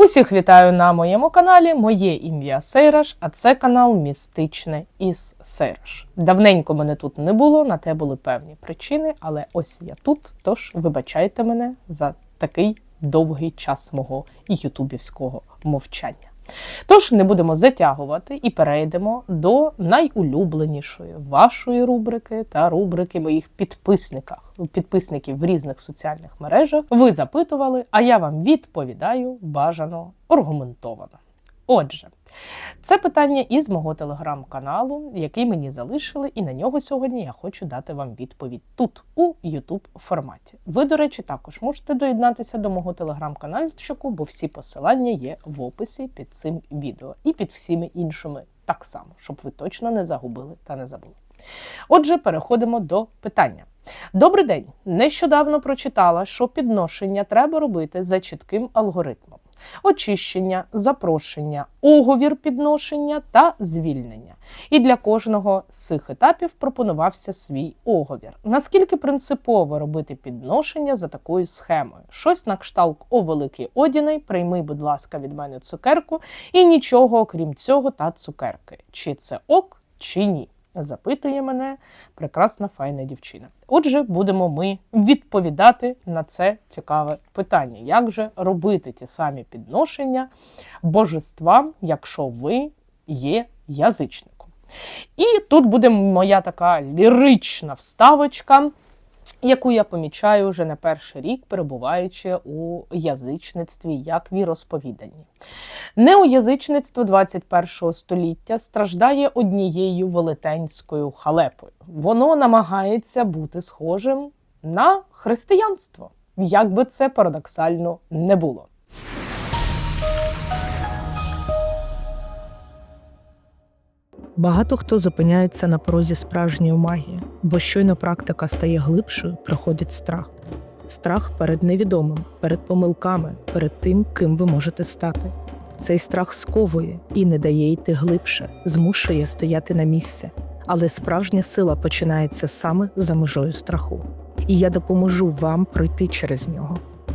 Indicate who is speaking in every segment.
Speaker 1: Усіх вітаю на моєму каналі. Моє ім'я Сейраш, а це канал Містичне із Сейраш. Давненько мене тут не було, на те були певні причини, але ось я тут. Тож вибачайте мене за такий довгий час мого ютубівського мовчання. Тож не будемо затягувати і перейдемо до найулюбленішої вашої рубрики та рубрики моїх підписниках, підписників в різних соціальних мережах. Ви запитували, а я вам відповідаю бажано аргументовано. Отже, це питання із мого телеграм-каналу, який мені залишили, і на нього сьогодні я хочу дати вам відповідь тут, у YouTube форматі. Ви, до речі, також можете доєднатися до мого телеграм-канальчику, бо всі посилання є в описі під цим відео і під всіми іншими так само, щоб ви точно не загубили та не забули. Отже, переходимо до питання. Добрий день! Нещодавно прочитала, що підношення треба робити за чітким алгоритмом очищення, запрошення, оговір підношення та звільнення. І для кожного з цих етапів пропонувався свій оговір. Наскільки принципово робити підношення за такою схемою? Щось на кшталт о великий одіний, прийми, будь ласка, від мене цукерку, і нічого окрім цього та цукерки. Чи це ок, чи ні? Запитує мене прекрасна файна дівчина. Отже, будемо ми відповідати на це цікаве питання: як же робити ті самі підношення божествам, якщо ви є язичником? І тут буде моя така лірична вставочка яку я помічаю вже не перший рік, перебуваючи у язичництві як віросповіданні. Неоязичництво 21 століття страждає однією велетенською халепою. Воно намагається бути схожим на християнство, як би це парадоксально не було.
Speaker 2: Багато хто зупиняється на порозі справжньої магії, бо щойно практика стає глибшою, приходить страх. Страх перед невідомим, перед помилками, перед тим, ким ви можете стати. Цей страх сковує і не дає йти глибше, змушує стояти на місці. Але справжня сила починається саме за межою страху. І я допоможу вам пройти через нього.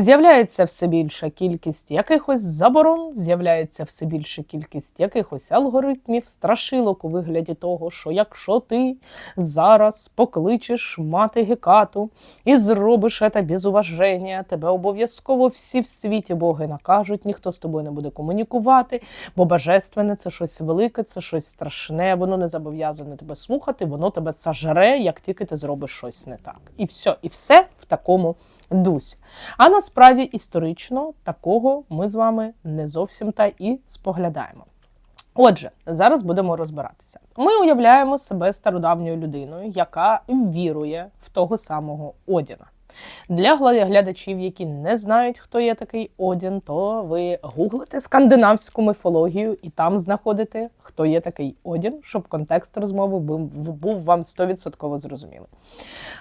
Speaker 1: З'являється все більша кількість якихось заборон, з'являється все більша кількість якихось алгоритмів, страшилок у вигляді того, що якщо ти зараз покличеш мати Гекату і зробиш це без уваження, тебе обов'язково всі в світі боги накажуть, ніхто з тобою не буде комунікувати, бо божественне це щось велике, це щось страшне, воно не зобов'язане тебе слухати, воно тебе сажере, як тільки ти зробиш щось не так. І все, і все в такому дусі. А насправді історично такого ми з вами не зовсім та і споглядаємо. Отже, зараз будемо розбиратися. Ми уявляємо себе стародавньою людиною, яка вірує в того самого Одіна. Для глядачів, які не знають, хто є такий Одін, то ви гуглите скандинавську міфологію і там знаходите, хто є такий Одін, щоб контекст розмови був вам 100% зрозумілий.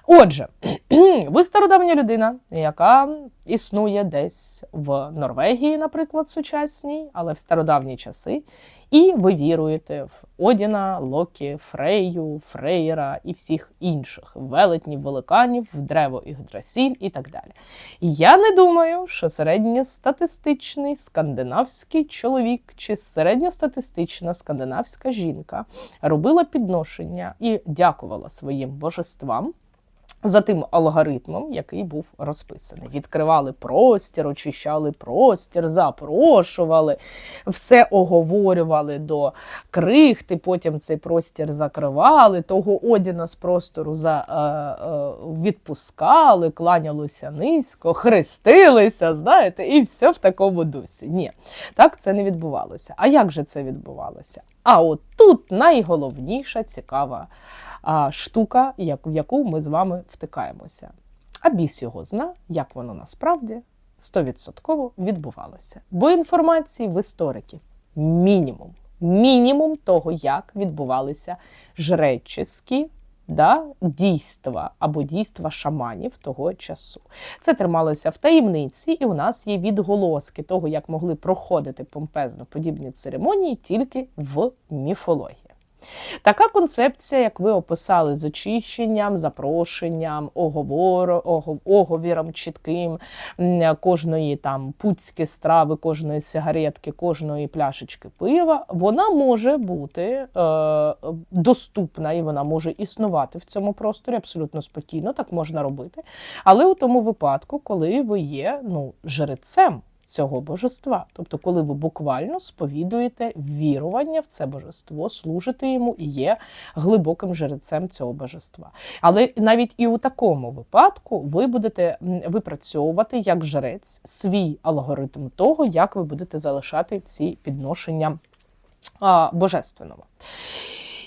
Speaker 1: Отже, ви стародавня людина, яка існує десь в Норвегії, наприклад, сучасній, але в стародавні часи. І ви віруєте в Одіна, Локі, Фрею, Фрейра і всіх інших велетнів, великанів, в древо Ігдрасіль і так далі. Я не думаю, що середньостатистичний скандинавський чоловік чи середньостатистична скандинавська жінка робила підношення і дякувала своїм божествам за тим алгоритмом, який був розписаний. Відкривали простір, очищали простір, запрошували, все оговорювали до крихти, потім цей простір закривали, того одіна з простору за, е, е, відпускали, кланялися низько, хрестилися, знаєте, і все в такому дусі. Ні, так це не відбувалося. А як же це відбувалося? А от тут найголовніша цікава штука, в яку ми з вами втикаємося. А біс його зна, як воно насправді стовідсотково відбувалося. Бо інформації в істориків мінімум. Мінімум того, як відбувалися жречеські да, дійства або дійства шаманів того часу. Це трималося в таємниці, і у нас є відголоски того, як могли проходити помпезно подібні церемонії тільки в міфології. Така концепція, як ви описали, з очищенням, запрошенням, оговору, ого- оговіром чітким кожної там пуцьки страви, кожної сигаретки, кожної пляшечки пива, вона може бути е, доступна і вона може існувати в цьому просторі абсолютно спокійно, так можна робити. Але у тому випадку, коли ви є ну, жрецем цього божества, тобто, коли ви буквально сповідуєте вірування в це божество, служите йому і є глибоким жрецем цього божества. Але навіть і у такому випадку ви будете випрацьовувати як жрець свій алгоритм того, як ви будете залишати ці підношення божественного.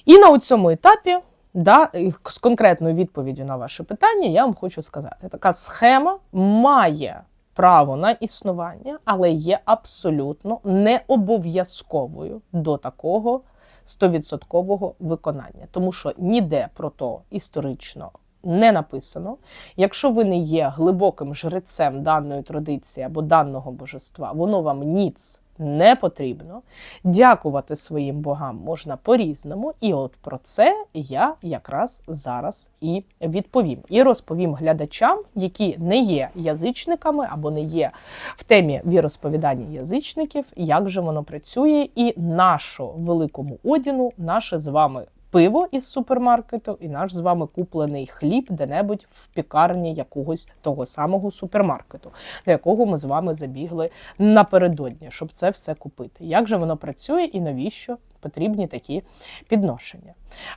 Speaker 1: І на цьому етапі, да, з конкретною відповіддю на ваше питання, я вам хочу сказати: така схема має право на існування, але є абсолютно не обов'язковою до такого 100% виконання, тому що ніде про то історично. Не написано. Якщо ви не є глибоким жрецем даної традиції або даного божества, воно вам ніц не потрібно. Дякувати своїм богам можна по-різному. І от про це я якраз зараз і відповім. І розповім глядачам, які не є язичниками або не є в темі віросповідання язичників, як же воно працює, і нашу великому одіну, наше з вами. Пиво із супермаркету і наш з вами куплений хліб де-небудь в пікарні якогось того самого супермаркету, до якого ми з вами забігли напередодні, щоб це все купити. Як же воно працює і навіщо потрібні такі підношення?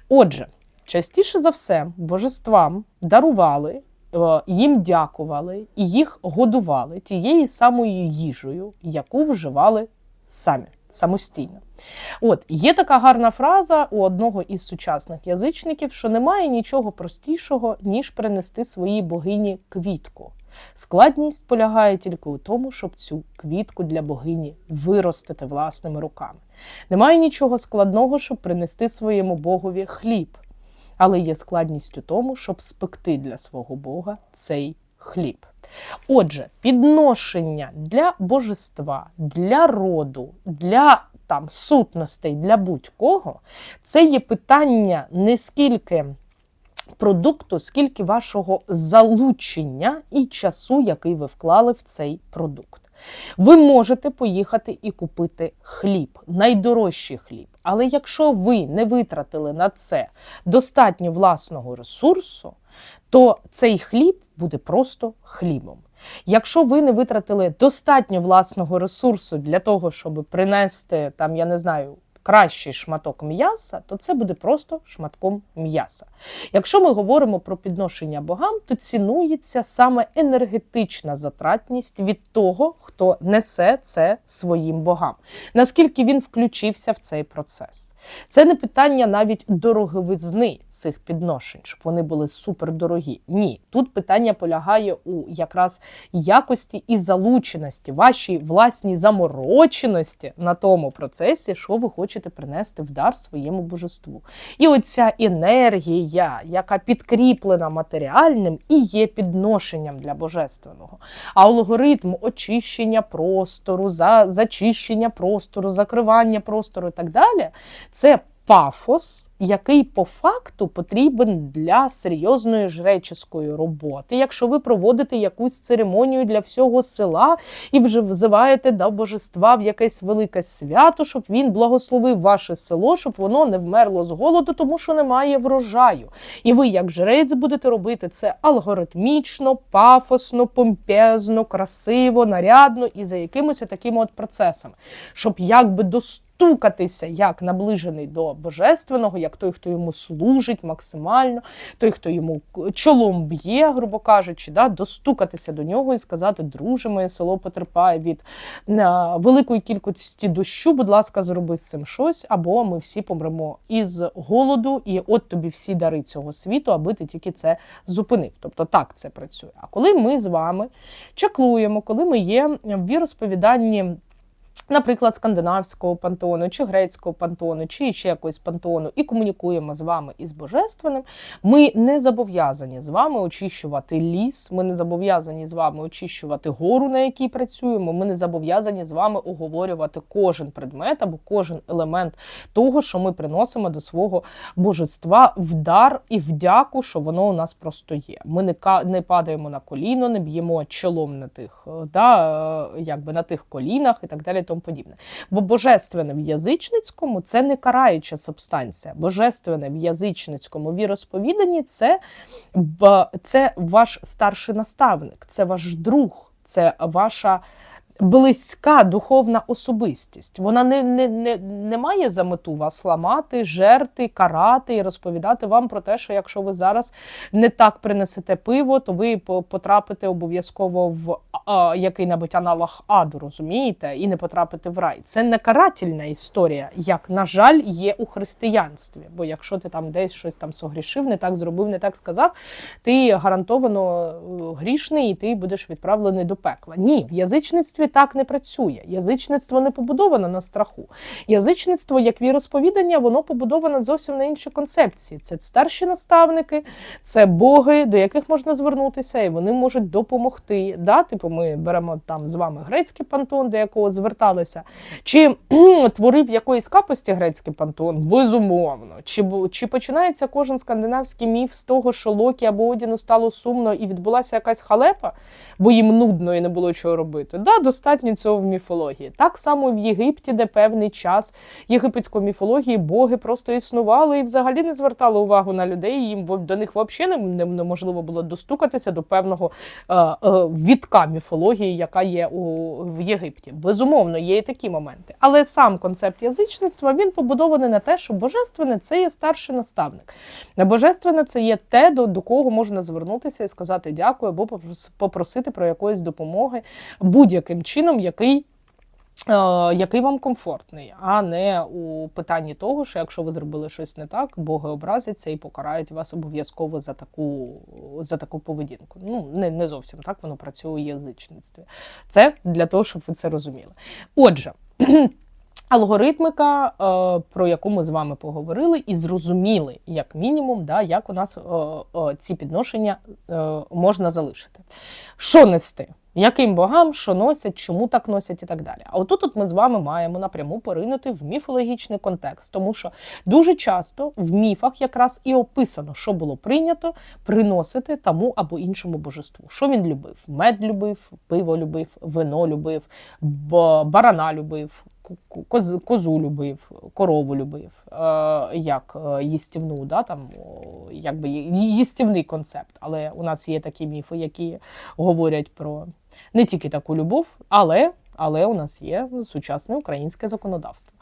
Speaker 1: Отже, частіше за все, божествам дарували, е, їм дякували і їх годували тією самою їжею, яку вживали самі самостійно. От є така гарна фраза у одного із сучасних язичників, що немає нічого простішого, ніж принести своїй богині квітку. Складність полягає тільки у тому, щоб цю квітку для богині виростити власними руками. Немає нічого складного, щоб принести своєму богові хліб, але є складність у тому, щоб спекти для свого бога цей хліб. Отже, підношення для божества, для роду, для там сутностей, для будь-кого, це є питання не скільки продукту, скільки вашого залучення і часу, який ви вклали в цей продукт. Ви можете поїхати і купити хліб, найдорожчий хліб. Але якщо ви не витратили на це достатньо власного ресурсу, то цей хліб буде просто хлібом. Якщо ви не витратили достатньо власного ресурсу для того, щоб принести там, я не знаю, кращий шматок м'яса, то це буде просто шматком м'яса. Якщо ми говоримо про підношення богам, то цінується саме енергетична затратність від того, хто несе це своїм богам. Наскільки він включився в цей процес. Це не питання навіть дороговизни цих підношень, щоб вони були супердорогі. Ні, тут питання полягає у якраз якості і залученості, вашій власній замороченості на тому процесі, що ви хочете принести в дар своєму божеству. І оця енергія, яка підкріплена матеріальним, і є підношенням для божественного. А алгоритм очищення простору, за, зачищення простору, закривання простору і так далі це пафос, який по факту потрібен для серйозної жреческої роботи. Якщо ви проводите якусь церемонію для всього села і вже взиваєте до божества в якесь велике свято, щоб він благословив ваше село, щоб воно не вмерло з голоду, тому що немає врожаю. І ви, як жрець, будете робити це алгоритмічно, пафосно, помпезно, красиво, нарядно і за якимось такими от процесами, щоб якби доступно достукатися як наближений до божественного, як той, хто йому служить максимально, той, хто йому чолом б'є, грубо кажучи, да, достукатися до нього і сказати, друже, моє село потерпає від е, великої кількості дощу, будь ласка, зроби з цим щось, або ми всі помремо із голоду, і от тобі всі дари цього світу, аби ти тільки це зупинив. Тобто так це працює. А коли ми з вами чаклуємо, коли ми є в віросповіданні. Наприклад, скандинавського пантеону, чи грецького пантеону, чи ще якогось пантеону, і комунікуємо з вами із божественним. Ми не зобов'язані з вами очищувати ліс. Ми не зобов'язані з вами очищувати гору, на якій працюємо. Ми не зобов'язані з вами оговорювати кожен предмет або кожен елемент того, що ми приносимо до свого божества в дар і вдяку, що воно у нас просто є. Ми не не падаємо на коліно, не б'ємо чолом на тих, е, да, е, якби на тих колінах і так далі. Тому подібне. Бо божественне в язичницькому це не караюча субстанція. Божественне в язичницькому віросповіданні це, це ваш старший наставник, це ваш друг, це ваша близька духовна особистість. Вона не, не, не, не має за мету вас ламати, жерти, карати і розповідати вам про те, що якщо ви зараз не так принесете пиво, то ви потрапите обов'язково в який-небудь аналог аду, розумієте, і не потрапите в рай. Це не карательна історія, як, на жаль, є у християнстві. Бо якщо ти там десь щось там согрішив, не так зробив, не так сказав, ти гарантовано е, грішний і ти будеш відправлений до пекла. Ні, в язичництві так не працює. Язичництво не побудовано на страху. Язичництво, як віросповідання, воно побудовано зовсім на іншій концепції. Це старші наставники, це боги, до яких можна звернутися, і вони можуть допомогти. Да? Типу, ми беремо там з вами грецький пантон, до якого зверталися. Чи творив якоїсь капості грецький пантон? Безумовно. Чи, чи починається кожен скандинавський міф з того, що Локі або Одіну стало сумно і відбулася якась халепа, бо їм нудно і не було чого робити? Да, достатньо цього в міфології. Так само в Єгипті, де певний час єгипетської міфології боги просто існували і взагалі не звертали увагу на людей. Їм до них взагалі не- не- неможливо було достукатися до певного е, е, відка міфології, яка є у в Єгипті. Безумовно, є і такі моменти. Але сам концепт язичництва він побудований на те, що божественне це є старший наставник. На божественне це є те, до, до кого можна звернутися і сказати дякую, або попросити про якоїсь допомоги будь-яким чином, який. е, Який вам комфортний, а не у питанні того, що якщо ви зробили щось не так, боги образяться і покарають вас обов'язково за таку, за таку поведінку. Ну не, не зовсім так воно працює у язичництві. Це для того, щоб ви це розуміли. Отже. Алгоритмика, е, про яку ми з вами поговорили, і зрозуміли, як мінімум, да, як у нас е, ці підношення можна залишити. Що нести? Яким богам, що носять, чому так носять і так далі. А отут от ми з вами маємо напряму поринути в міфологічний контекст, тому що дуже часто в міфах якраз і описано, що було прийнято приносити тому або іншому божеству. Що він любив? Мед любив, пиво любив, вино любив, барана любив, коз, козу любив, корову любив, е, як е, їстівну, да, там, якби їстівний концепт. Але у нас є такі міфи, які говорять про не тільки таку любов, але. Але у нас є сучасне українське законодавство.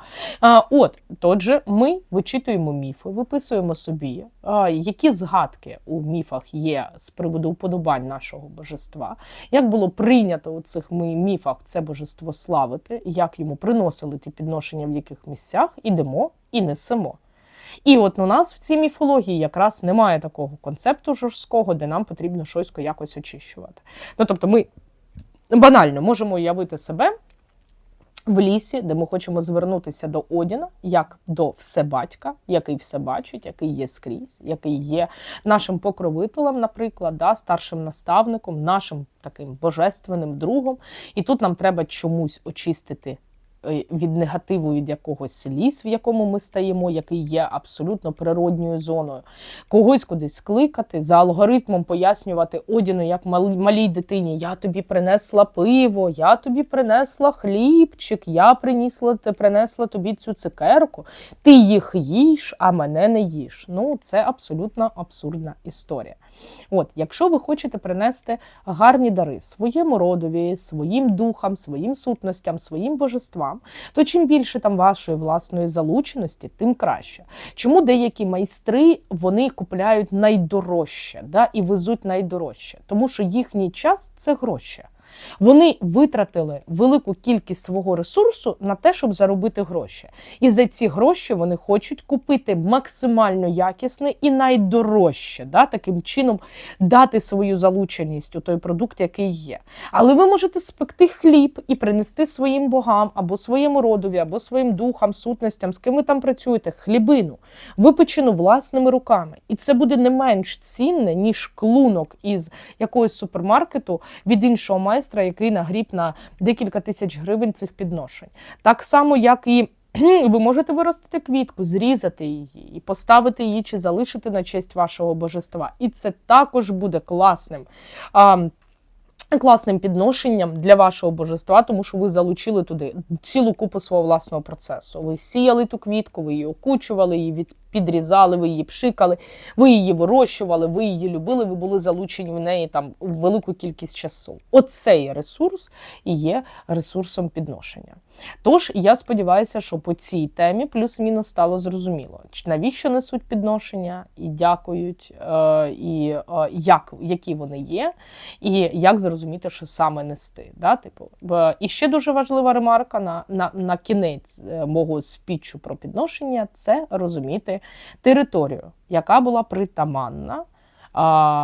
Speaker 1: А, от, отже, ми вичитуємо міфи, виписуємо собі, а, які згадки у міфах є з приводу уподобань нашого божества, як було прийнято у цих міфах це божество славити, як йому приносили ті підношення в яких місцях, ідемо і несемо. І от у нас в цій міфології якраз немає такого концепту жорсткого, де нам потрібно щось якось очищувати. Ну тобто, ми банально можемо уявити себе в лісі, де ми хочемо звернутися до Одіна як до всебатька, який все бачить, який є скрізь, який є нашим покровителем, наприклад, да, старшим наставником, нашим таким божественним другом. І тут нам треба чомусь очистити від негативу від якогось ліс, в якому ми стаємо, який є абсолютно природньою зоною. Когось кудись кликати, за алгоритмом пояснювати Одіну, як мал- малій дитині: я тобі принесла пиво, я тобі принесла хлібчик, я принесла, принесла тобі цю цукерку. Ти їх їш, а мене не їш. Ну, це абсолютно абсурдна історія. От, якщо ви хочете принести гарні дари своєму родові, своїм духам, своїм сутностям, своїм божествам, вам, то чим більше там вашої власної залученості, тим краще. Чому деякі майстри вони купляють найдорожче да, і везуть найдорожче? Тому що їхній час це гроші. Вони витратили велику кількість свого ресурсу на те, щоб заробити гроші. І за ці гроші вони хочуть купити максимально якісне і найдорожче, да, таким чином дати свою залученість у той продукт, який є. Але ви можете спекти хліб і принести своїм богам або своєму родові, або своїм духам, сутностям, з ким ви там працюєте, хлібину, випечену власними руками. І це буде не менш цінне, ніж клунок із якогось супермаркету від іншого майстра, який нагріб на декілька тисяч гривень цих підношень. Так само, як і ви можете виростити квітку, зрізати її і поставити її чи залишити на честь вашого божества. І це також буде класним. Класним підношенням для вашого божества, тому що ви залучили туди цілу купу свого власного процесу. Ви сіяли ту квітку, ви її окучували, її підрізали, ви її пшикали, ви її вирощували, ви її любили, ви були залучені в неї там велику кількість часу. Оцей ресурс і є ресурсом підношення. Тож я сподіваюся, що по цій темі плюс-мінус стало зрозуміло, навіщо несуть підношення, і дякують, е, і е, як, які вони є, і як зрозуміти, що саме нести. Да? Типу, і ще дуже важлива ремарка на, на, на кінець е, мого спічу про підношення це розуміти територію, яка була притаманна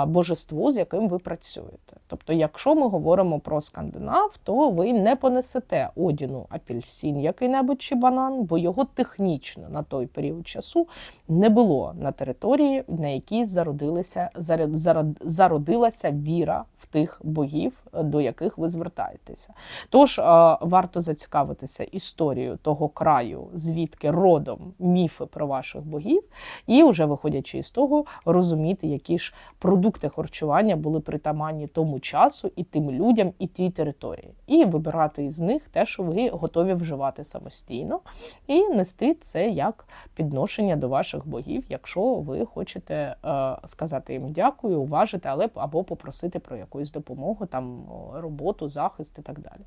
Speaker 1: божеству, з яким ви працюєте. Тобто, якщо ми говоримо про скандинав, то ви не понесете одіну апельсин який-небудь чи банан, бо його технічно на той період часу не було на території, на якій зародилися, зарод- зарод- зародилася віра в тих богів, до яких ви звертаєтеся. Тож варто зацікавитися історією того краю, звідки родом міфи про ваших богів, і вже виходячи із того, розуміти, які ж продукти харчування були притаманні тому часу і тим людям, і тій території, і вибирати із них те, що ви готові вживати самостійно, і нести це як підношення до ваших богів, якщо ви хочете е, сказати їм дякую, уважити, але або попросити про якусь допомогу, там роботу, захист і так далі.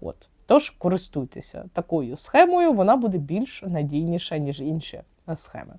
Speaker 1: От тож користуйтеся такою схемою, вона буде більш надійніша ніж інші схеми.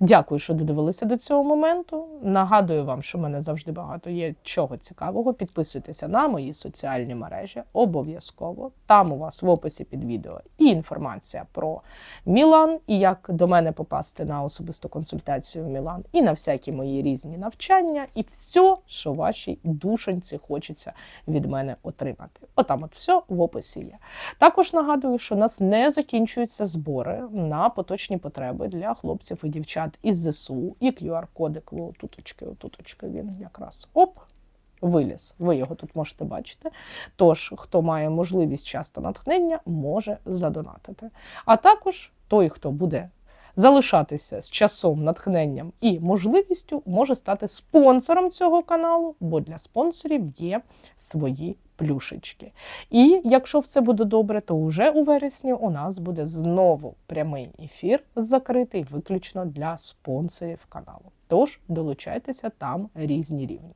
Speaker 1: Дякую, що додивилися до цього моменту. Нагадую вам, що в мене завжди багато є чого цікавого. Підписуйтеся на мої соціальні мережі обов'язково. Там у вас в описі під відео і інформація про Мілан, і як до мене попасти на особисту консультацію в Мілан, і на всякі мої різні навчання, і все, що вашій душенці хочеться від мене отримати. Отам от все в описі є. Також нагадую, що у нас не закінчуються збори на поточні потреби для хлопців і дівчат із ЗСУ. І QR-кодик, отуточки, отуточки він якраз оп. Виліз, ви його тут можете бачити. Тож, хто має можливість часто натхнення, може задонатити. А також той, хто буде залишатися з часом, натхненням і можливістю, може стати спонсором цього каналу, бо для спонсорів є свої плюшечки. І якщо все буде добре, то вже у вересні у нас буде знову прямий ефір закритий виключно для спонсорів каналу. Тож долучайтеся там різні рівні.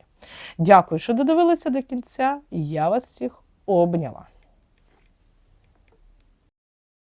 Speaker 1: Дякую, що додивилися до кінця. Я вас всіх обняла.